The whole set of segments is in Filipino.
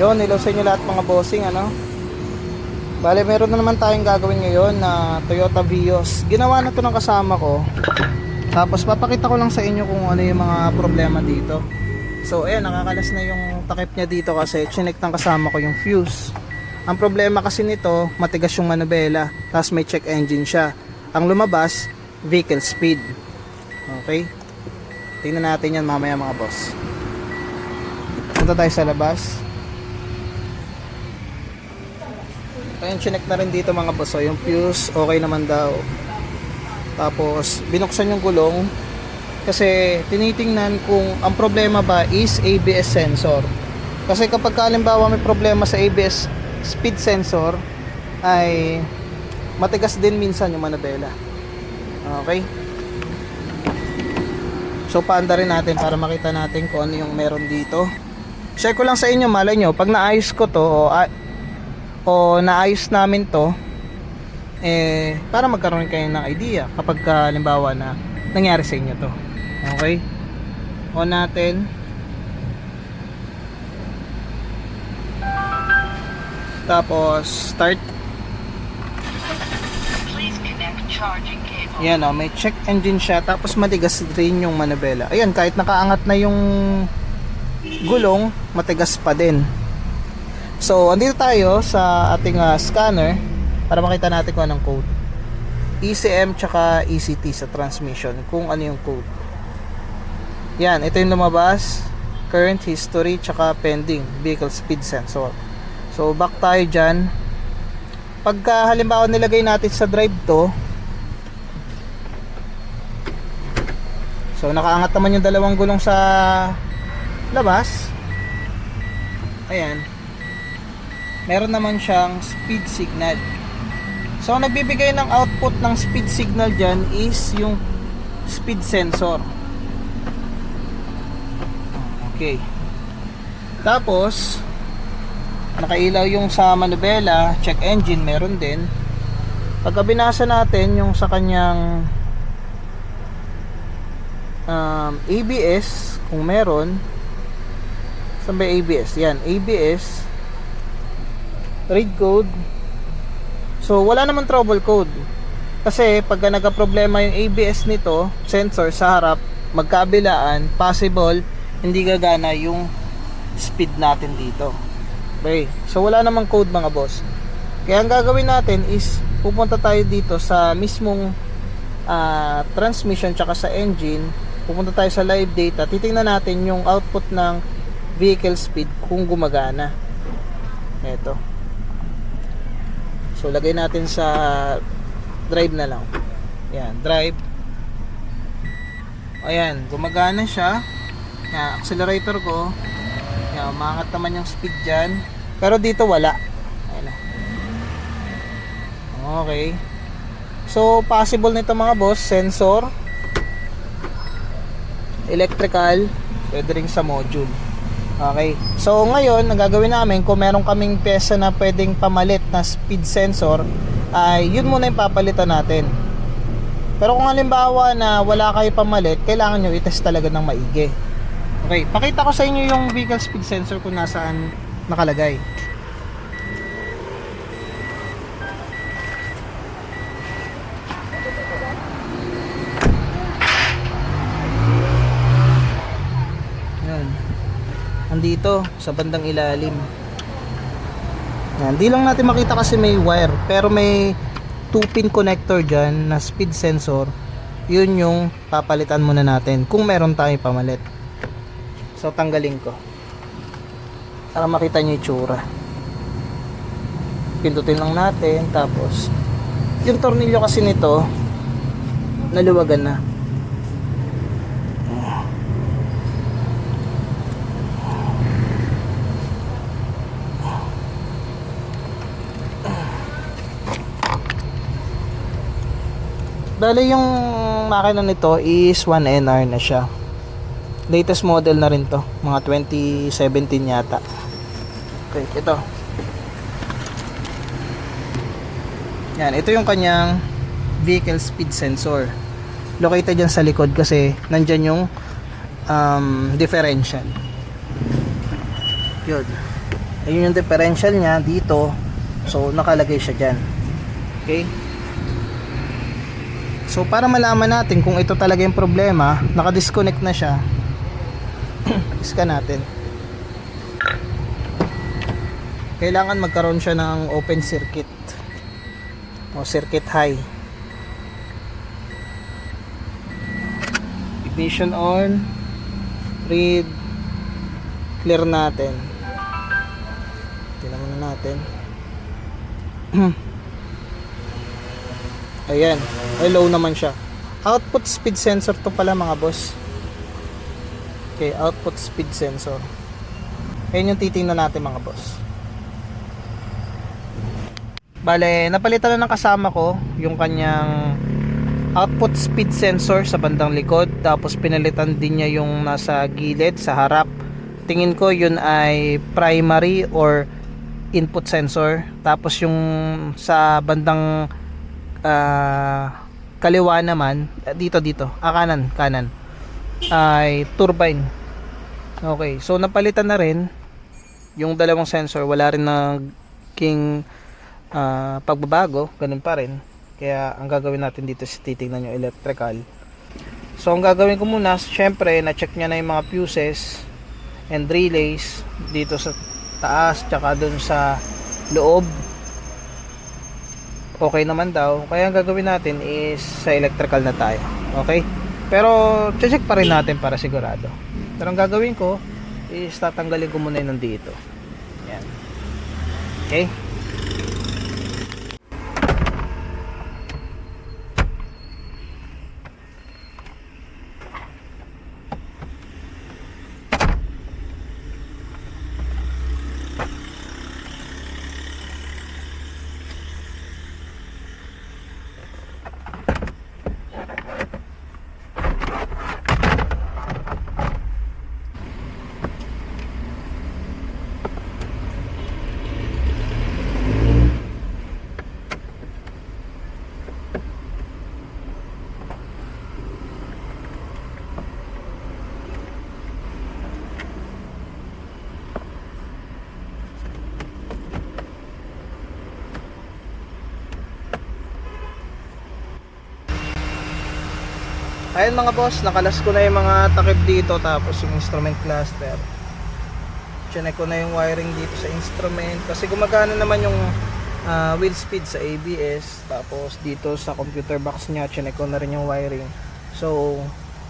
Yun, hello sa inyo lahat mga bossing, ano? Bale, meron na naman tayong gagawin ngayon na Toyota Vios. Ginawa na to ng kasama ko. Tapos papakita ko lang sa inyo kung ano yung mga problema dito. So, ayan, nakakalas na yung takip niya dito kasi chinek ng kasama ko yung fuse. Ang problema kasi nito, matigas yung manubela, tapos may check engine siya. Ang lumabas, vehicle speed. Okay? Tingnan natin yan mamaya mga boss. Punta tayo sa labas. Ayun, chinek na rin dito mga boss. So, yung fuse, okay naman daw. Tapos, binuksan yung gulong. Kasi, tinitingnan kung ang problema ba is ABS sensor. Kasi kapag kalimbawa may problema sa ABS speed sensor, ay matigas din minsan yung manabela. Okay? So, paanda rin natin para makita natin kung ano yung meron dito. Share ko lang sa inyo, malay nyo, pag naayos ko to, o, naayos namin to, eh, para magkaroon kayo ng idea kapag ka, halimbawa na nangyari sa inyo to. Okay? On natin. Tapos, start. Yan o, may check engine siya. Tapos matigas rin yung manabela. Ayan, kahit nakaangat na yung gulong, matigas pa din. So, andito tayo sa ating ah, scanner para makita natin kung anong code. ECM tsaka ECT sa transmission, kung ano yung code. Yan, ito yung lumabas. Current history tsaka pending vehicle speed sensor. So, back tayo dyan. Pagka halimbawa nilagay natin sa drive to, So nakaangat naman yung dalawang gulong sa labas. Ayan. Meron naman siyang speed signal. So nagbibigay ng output ng speed signal dyan is yung speed sensor. Okay. Tapos nakailaw yung sa manubela, check engine meron din. Pagka binasa natin yung sa kanyang um, ABS kung meron saan ba ABS? yan ABS read code. So wala naman trouble code. Kasi pag nagka-problema yung ABS nito sensor sa harap magkabilaan possible hindi gagana yung speed natin dito. Okay? So wala namang code mga boss. Kaya ang gagawin natin is pupunta tayo dito sa mismong ah, transmission tsaka sa engine. Pupunta tayo sa live data. Titingnan natin yung output ng vehicle speed kung gumagana. Eto so lagay natin sa drive na lang. Yan drive. Ayan gumagana siya. Yan, accelerator ko. Yan, umangat naman yung speed dyan. Pero dito wala. Ayan na. Okay. So possible nito mga boss sensor electrical, pwede rin sa module. Okay. So ngayon, ang gagawin namin kung meron kaming pyesa na pwedeng pamalit na speed sensor, ay yun muna yung papalitan natin. Pero kung halimbawa na wala kayo pamalit, kailangan nyo itest talaga ng maigi. Okay, pakita ko sa inyo yung vehicle speed sensor kung nasaan nakalagay. Yan. Andito sa bandang ilalim. Yan, di lang natin makita kasi may wire, pero may 2 pin connector diyan na speed sensor. Yun yung papalitan muna natin kung meron tayong pamalit. So tanggalin ko. Para makita niyo yung tsura. Pindutin lang natin tapos yung tornilyo kasi nito naluwagan na. Dali yung makina nito is 1NR na siya. Latest model na rin to. Mga 2017 yata. Okay, ito. Yan, ito yung kanyang vehicle speed sensor. Located dyan sa likod kasi nandyan yung um, differential. Yun. ayun yung differential niya dito so nakalagay siya dyan okay so para malaman natin kung ito talaga yung problema nakadisconnect na siya. Scan natin. Kailangan magkaroon siya ng open circuit. O circuit high. Ignition on. Read. Clear natin. Tingnan muna natin ayan. Ay low naman siya. Output speed sensor to pala mga boss. Okay output speed sensor. Ayan yung titingnan natin mga boss. Bale napalitan na ng kasama ko yung kanyang output speed sensor sa bandang likod. Tapos pinalitan din niya yung nasa gilid sa harap. Tingin ko yun ay primary or input sensor. Tapos yung sa bandang ah, kaliwa naman eh, dito dito. Ah, kanan kanan. Ay turbine. Okay so napalitan na rin yung dalawang sensor. Wala rin naging ah, pagbabago. Ganun pa rin. Kaya ang gagawin natin dito is titingnan yung electrical. So ang gagawin ko muna, syempre na-check niya na yung mga fuses and relays dito sa taas tsaka dun sa loob. Okay naman daw. Kaya ang gagawin natin is sa electrical na tayo. Okay? Pero check pa rin natin para sigurado. Pero ang gagawin ko is tatanggalin ko muna yung nandito. Yan. Okay? Ayun mga boss, nakalas ko na yung mga takip dito tapos yung instrument cluster. Chinek ko na yung wiring dito sa instrument kasi gumagana naman yung ah, wheel speed sa ABS tapos dito sa computer box niya chinek ko na rin yung wiring. So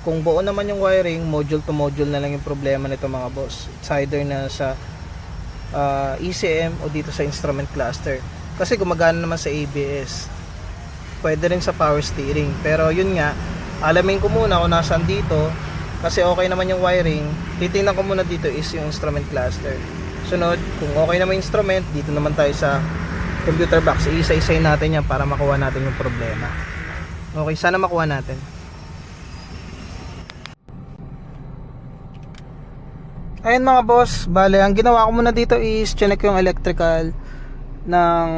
kung buo naman yung wiring, module to module na lang yung problema nito mga boss. It's either na sa ah, ECM o dito sa instrument cluster. Kasi gumagana naman sa ABS. Pwede rin sa power steering. Pero yun nga, alamin ko muna kung nasaan dito kasi okay naman yung wiring. Titingnan ko muna dito is yung instrument cluster. Sunod kung okay naman yung instrument dito naman tayo sa computer box. Isa-isay natin yan para makuha natin yung problema. Okay sana makuha natin. Ayun mga boss. Bale ang ginawa ko muna dito is chinek yung electrical ng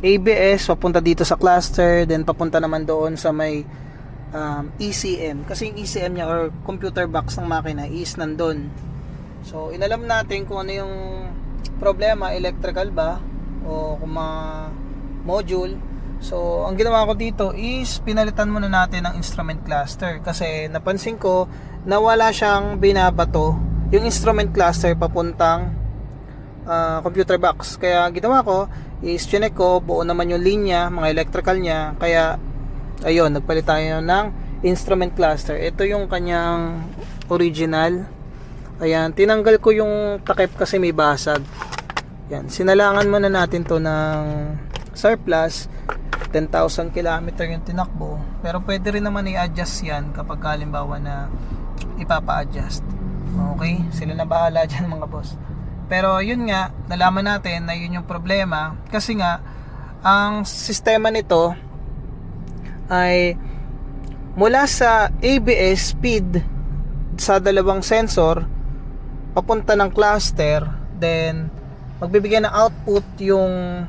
ABS papunta dito sa cluster then papunta naman doon sa may um, ECM kasi yung ECM niya or computer box ng makina is nandun. So inalam natin kung ano yung problema electrical ba o kung mga module. So ang ginawa ko dito is pinalitan muna natin ang instrument cluster. Kasi napansin ko na wala siyang binabato yung instrument cluster papuntang ah, computer box. Kaya ginawa ko is chinek ko buo naman yung linya mga electrical niya. Kaya ayun nagpalit tayo ng instrument cluster. Ito yung kanyang original. Ayan tinanggal ko yung takip kasi may basag. Yan sinalangan muna natin to ng surplus. 10,000 km yung tinakbo. Pero pwede rin naman i-adjust yan kapag halimbawa na ipapa-adjust. Okay sila na bahala dyan mga boss. Pero yun nga nalaman natin na yun yung problema. Kasi nga ang sistema nito ay mula sa ABS speed sa dalawang sensor papunta ng cluster then magbibigay ng output yung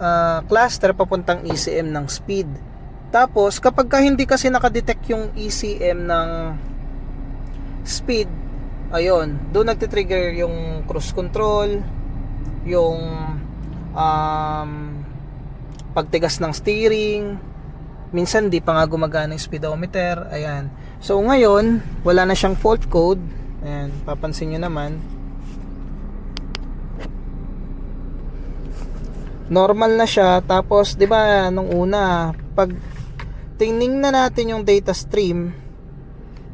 ah, cluster papuntang ECM ng speed. Tapos kapag ka hindi kasi nakadetect yung ECM ng speed ayun doon nagtitrigger yung cruise control yung um, pagtigas ng steering, minsan di pa nga gumagana yung speedometer, ayan. So ngayon, wala na siyang fault code, ayan, papansin nyo naman, normal na siya. Tapos 'di ba nung una pag tingning na natin yung data stream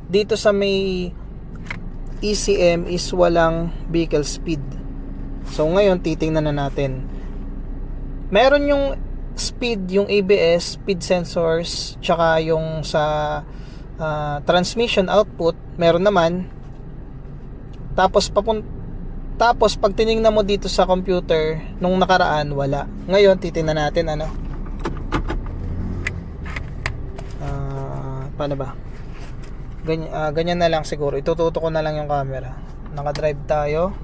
dito sa may ECM is walang vehicle speed. So ngayon titingnan na natin. Meron yung speed yung ABS speed sensors tsaka yung sa ah, transmission output meron naman tapos papun tapos pag tiningnan mo dito sa computer nung nakaraan wala. Ngayon titingnan natin ano. Ah, paano ba? Ganyan, ah, ganyan na lang siguro. Itututo ko na lang yung camera. Naka-drive tayo.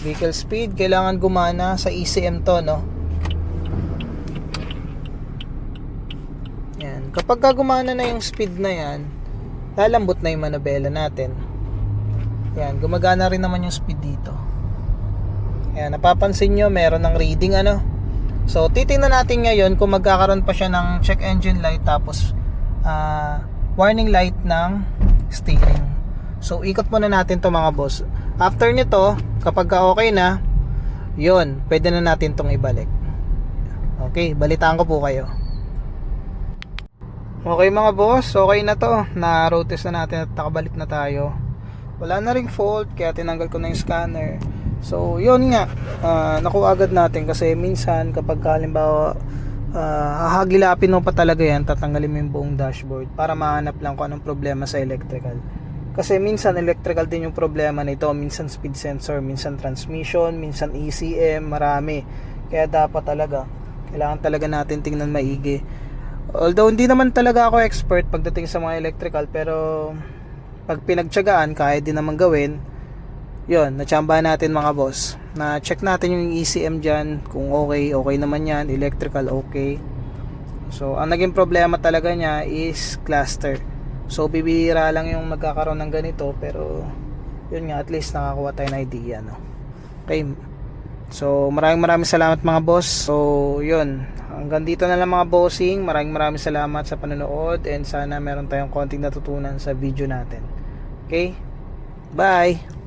Vehicle speed kailangan gumana sa ECM to, no? Yan. Kapag ka gumana na yung speed na yan, lalambot na yung manabela natin. Yan, gumagana rin naman yung speed dito. Yan, napapansin nyo, meron ng reading ano. So, titingnan natin ngayon kung magkakaroon pa siya ng check engine light tapos ah, warning light ng steering. So, ikot muna natin to mga boss. After nito, kapag ka okay na, yon pwede na natin tong ibalik. Okay, balitaan ko po kayo. Okay mga boss, okay na to. Na road test na natin at nakabalik na tayo. Wala na ring fault kaya tinanggal ko na yung scanner. So, yun nga. ah, nakuha agad natin kasi minsan kapag halimbawa uh, hahagilapin mo pa talaga yan, tatanggalin mo yung buong dashboard para mahanap lang kung anong problema sa electrical. Kasi minsan electrical din yung problema nito, minsan speed sensor, minsan transmission, minsan ECM, marami. Kaya dapat talaga, kailangan talaga natin tingnan maigi. Although hindi naman talaga ako expert pagdating sa mga electrical pero pag pinagtyagaan kaya din naman gawin. 'Yon, natsambahan natin mga boss. Na check natin yung ECM diyan kung okay, okay naman 'yan, electrical okay. So, ang naging problema talaga niya is cluster. So, bibihira lang yung magkakaroon ng ganito pero yun nga at least nakakuha tayo ng idea no. Okay. So, maraming maraming salamat mga boss. So, yun. Hanggang dito na lang mga bossing. Maraming maraming salamat sa panonood and sana meron tayong konting natutunan sa video natin. Okay? Bye!